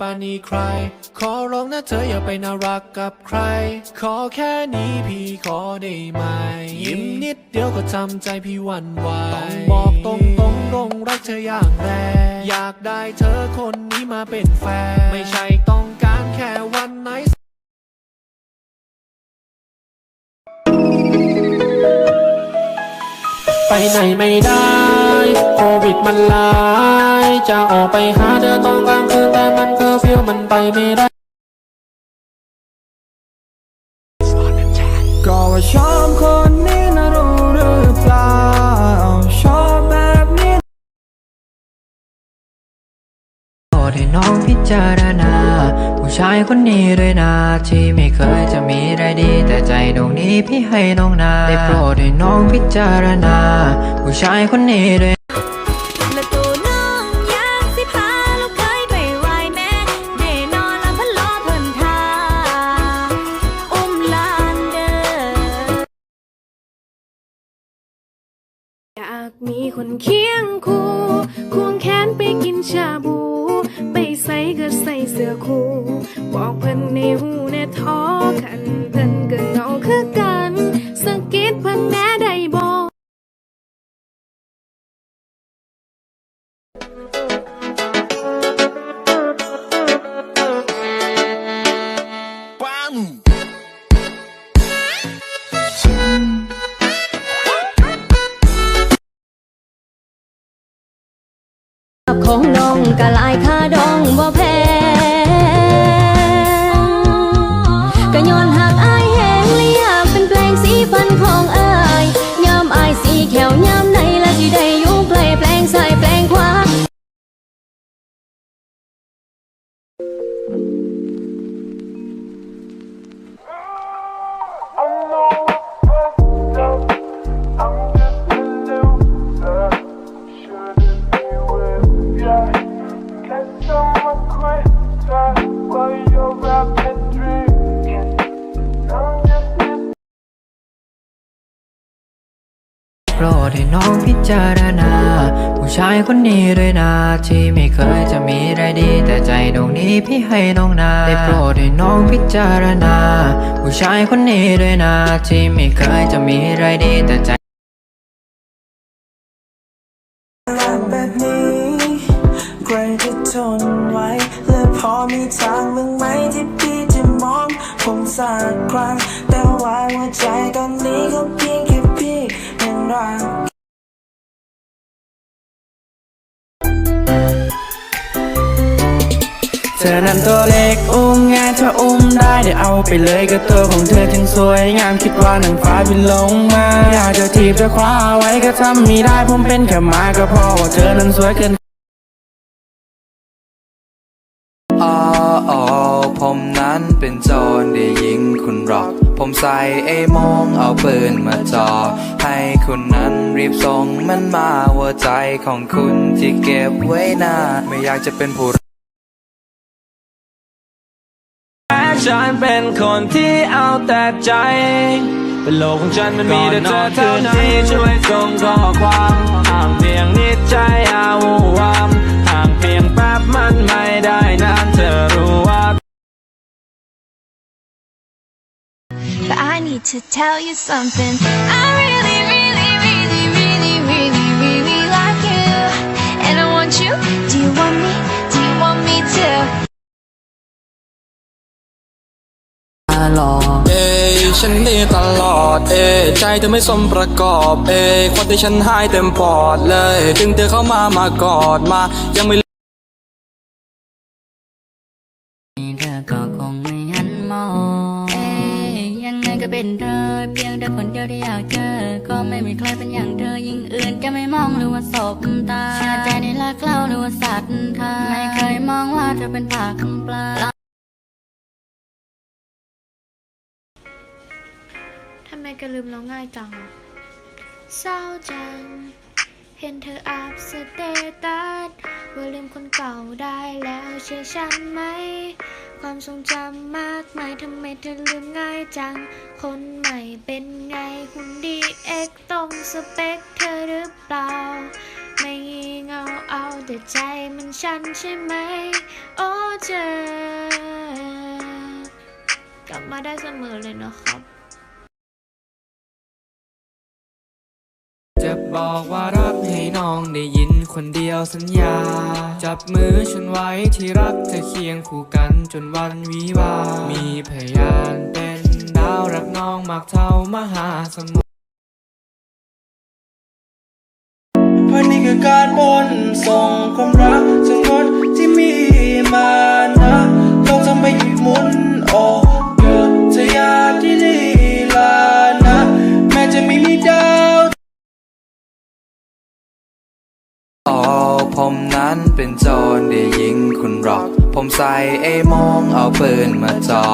ปานีใคร ขอร้องนะเธออย่าไปน่ารักกับใคร ขอแค่นี้พี่ขอได้ไหม ยิ้มนิดเดียวก็ทำใจพี่หวั่นไหวต้องบอกตรงตรงๆรงรักเธออย่างแรงอยากได้เธอคนนี้มาเป็นแฟน ไม่ใช่ต้องการแค่วันไหนไปไหนไม่ได้ โควิดมันลาย จะออกไปหาเธอตอนกลางคืนแต่มันเคอร์ฟิวมันไปไม่ได้ ก็ว่าชอบคนนี้นะรู้หรือเปล่าชอบแบบนี้โปรดให้น้องพิจารณา ผู้ชายคนนี้ด้วยนะ ที่ไม่เคยจะมีอะไรดี แต่ใจดวงนี้พี่ให้น้องนาได้โปรดให้น้องพิจารณา ผู้ชายคนนี้ด้วย พิ่นก็เหงาคือกันสะกิดเพิ่นแหน่ได้บอกของน้องกะลายค่ ปรดให้น้องพิจารณา ผู้ชายคนนี้ด้วยนะ ที่ไม่เคยจะมีอะไรดี แต่ใจดวงนี้พี่ให้น้องนาได้โปรดให้น้องพิจารณา ผู้ชายคนนี้ด้วยนะ ที่ไม่เคยจะมีอะไรดีแต่ใจแบบนี้ใครจะทนไว้และพอมีทางบ้างไหมที่พี่จะมองผมสักครั้งแต่ว่าหัวใจตอนนี้ก็เพียง รักเธอนั้นตัวเล็กอุ้มง่ายเธออุ้มได้เดี๋ยวเอาไปเลยก็ตัวของเธอจึงสวยงามคิดว่านางฟ้าบินลงมา อยากจะทีบจะคว้าไว้ก็ทำไม่ได้ผมเป็นแค่มาก็พอว่าเธอนั้นสวยเกิน ผมใส่ไอ้โมงเอาปืนมาจ่อให้คุณนั้นรีบส่งมันมาหัวใจของคุณที่เก็บไว้นาไม่อยากจะเป็นผู้ฉันเป็นคนที่เอาแต่ใจเป็นโลกของฉันมันมีแต่เธอเท่านั้นที่ช่วยส่งข้อความห่างเพียงนิดใจอาวูวาม need to tell you something. I really, really, really, really, really, really like you. And I want you. Do you want me? Do you want me to? หลอกเอ้ยฉันดีตลอด เอ้ยใจเธอไม่สมประกอบ เอ้ยความที่ฉันหายเต็มปอดเลย ดึงเธอเข้ามามากอดมา ยังไม่ ดียวที่อยากเจอ ก็ไม่มีใครเป็นอย่างเธอยิ่งอื่นจะไม่มองหรือว่าสบตาเชื่อใจในรักเราหรือว่าศรัทธาไม่เคยมองว่าเธอเป็นผักปลาทำไมแกลืมเราง่ายจังอะเศร้าจัง เห็นเธออัพสเตตัสว่าลืมคนเก่าได้แล้วเชื่อฉันไหม ความทรงจำมากมายทำไมเธอลืมง่ายจัง คนใหม่เป็นไงหุ่นดีเอ็กตรงสเปคเธอหรือเปล่า ไม่งี่เงาเอาแต่ใจมันฉันใช่ไหม โอ้เจอกลับมาได้เสมอเลยนะครับจะบอกว่ารั น้องได้ยินคนเดียวสัญญา จับมือฉันไว้ที่รักเธอเคียงคู่กันจนวันวิวา มีพยานเป็นดาวรักน้องมากเท่ามหาสมุทรเพราะนี่คือการบนส่งความรักทั้งหมดที่มีมา ไอ้มองเอาปืนมาจ่อ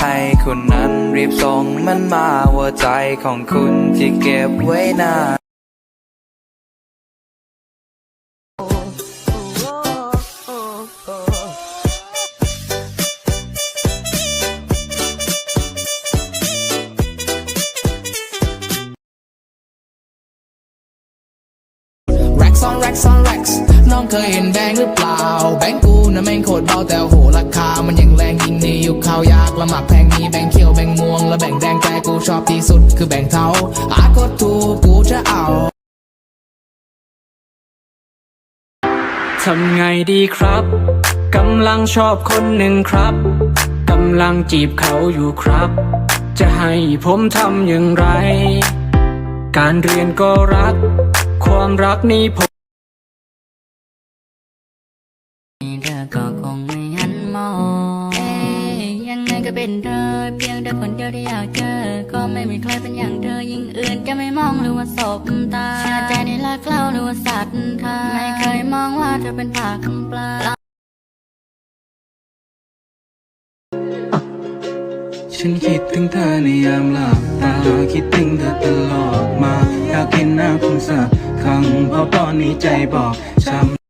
ให้คุณนั้นรีบส่งมันมาหัวใจของคุณที่เก็บไว้นานซอนแร็กซอนแร็ก น้องเคยเห็นแบงค์หรือเปล่า แบงค์กูน่ะแม่งโคตรเบาแต่โหราคา มันยังแรงยิ่งนี่อยู่ข้าวยากละหมักแพงมีแบงค์เขียวแบงค์ม่วงและแบงค์แดงแต่กูชอบที่สุดคือแบงค์เทาหากดถูกกูจะเอาทำไงดีครับกำลังชอบคนหนึ่งครับกำลังจีบเขาอยู่ครับ จะให้ผมทำอย่างไร การเรียนก็รัก ความรักนี้ผม ว่าสบตาเชื่อใจในรักเราหรือว่าสัตว์ทาไม่เคยมองว่าเธอเป็นผักปลาฉันคิดถึงเธอในยามหลับตา คิดถึงเธอตลอดมา อยากเห็นหน้าคุณสักครั้งเพราะตอนนี้ใจบอกช้ำ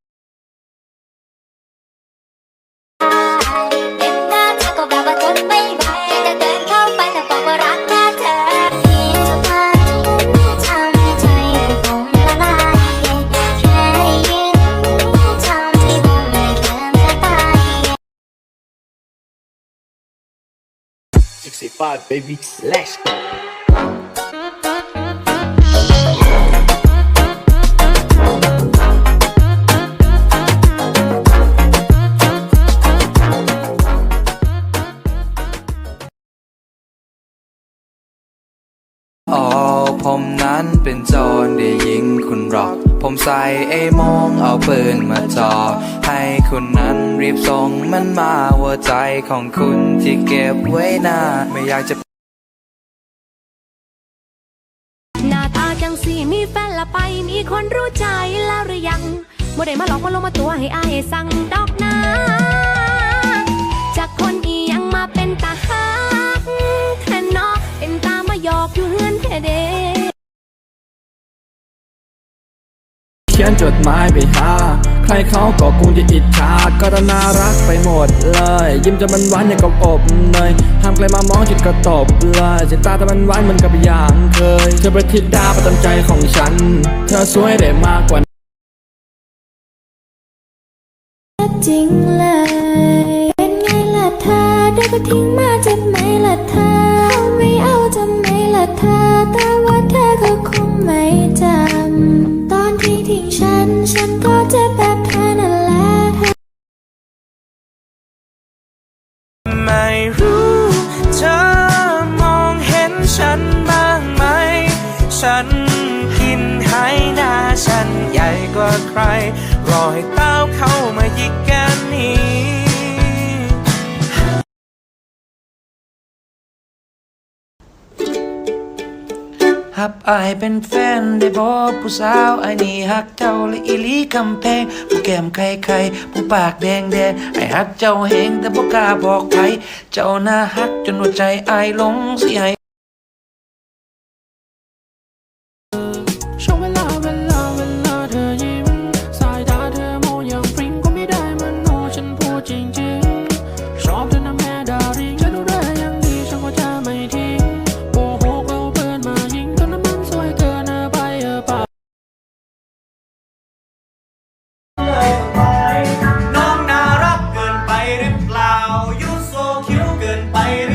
65 baby. Let's go ใส่ไอ้มองเอาปืนมาจ่อให้คุณนั้นรีบส่งมันมาหัวใจของคุณที่เก็บไว้นาไม่อยากจะหน้าตาจังสีมีแฟนละไปมีคนรู้ใจแล้วหรือยังบ่ได้มาหลอกมาลงมาตัวให้อายสั่งดอกนะจากคนอียังมาเป็นตา ขียนจดหมายไปหาใครเขาก็คงจะอิจฉาก็น่ารักไปหมดเลย ยิ้มจะมันหวานอย่างกับอบเนยห้ามใครมามองจิตก็ตบเลยสียตาแต่มันหวานเหมือนกับอย่างเคยเธอเป็นทิดาประจำใจของฉัน เธอสวยได้มากกว่าจริงเลย เป็นไงล่ะเธอเดี๋ยวก็ทิ้ง ไม่รู้เธอมองเห็นฉันบ้างไหม ฉันกินหายหน้าฉันใหญ่กว่าใคร รอให้เต้าเข้ามายิกกัน หับอายเป็นแฟนได้บอกผู้สาวไอ้นี่ฮักเจ้าและอีลีคำแพงผู้แก้มไข่ไข่ผู้ปากแดงแดงไอ้ฮักเจ้าเฮงแต่บ่กล้าบอกใครเจ้าน่าฮักจนหัวใจอายหลงสิให้ นไป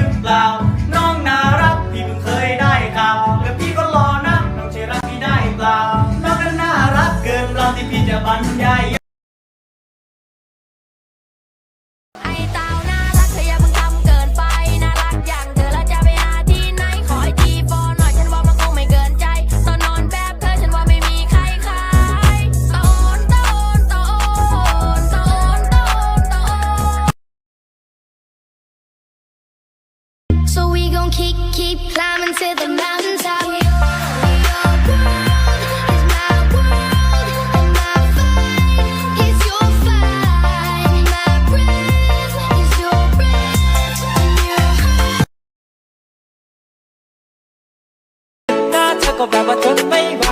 cobrava todo bem